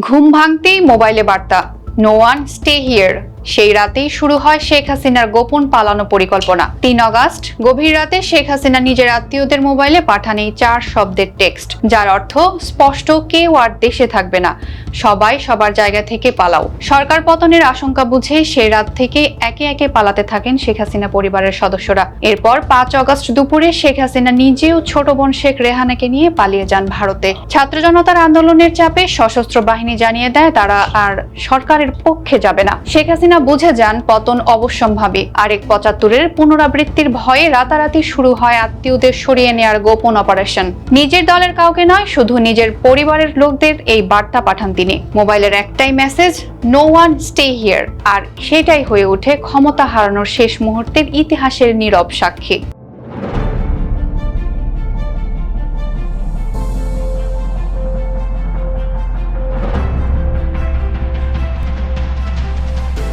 ঘুম ভাঙতেই মোবাইলে বার্তা। নো ওয়ান স্টে হিয়ার সেই রাতেই শুরু হয় শেখ হাসিনার গোপন পালানো পরিকল্পনা। তিন অগাস্ট, গভীর রাতে শেখ হাসিনা নিজের আত্মীয়দের মোবাইলে পাঠান এই চার শব্দের টেক্সট, যার অর্থ স্পষ্ট কেউ আর দেশে থাকবে না। সবাই সবার জায়গা থেকে পালাও। সরকার পতনের আশঙ্কা বুঝে সেই রাত থেকে একে একে পালাতে থাকেন শেখ হাসিনা পরিবারের সদস্যরা। এরপর পাঁচ অগস্ট দুপুরে শেখ হাসিনা নিজেও ছোট বোন শেখ রেহানাকে নিয়ে পালিয়ে যান ভারতে। ছাত্র জনতার আন্দোলনের চাপে সশস্ত্র বাহিনী জানিয়ে দেয় তারা আর সরকারের পক্ষে যাবে না। শেখ হাসিনা বুঝে যান পতন অবশ্যম্ভাবী। আরেক পঁচাত্তরের পুনরাবৃত্তির ভয়ে রাতারাতি শুরু হয় আত্মীয়দের সরিয়ে নেয়ার গোপন অপারেশন। নিজের দলের কাউকে নয়, শুধু নিজের পরিবারের লোকদের এই বার্তা পাঠান তিনি। মোবাইলের একটাই message no one stay here আর সেটাই হয়ে ওঠে ক্ষমতা হারানোর শেষ মুহূর্তের ইতিহাসের নীরব সাক্ষী।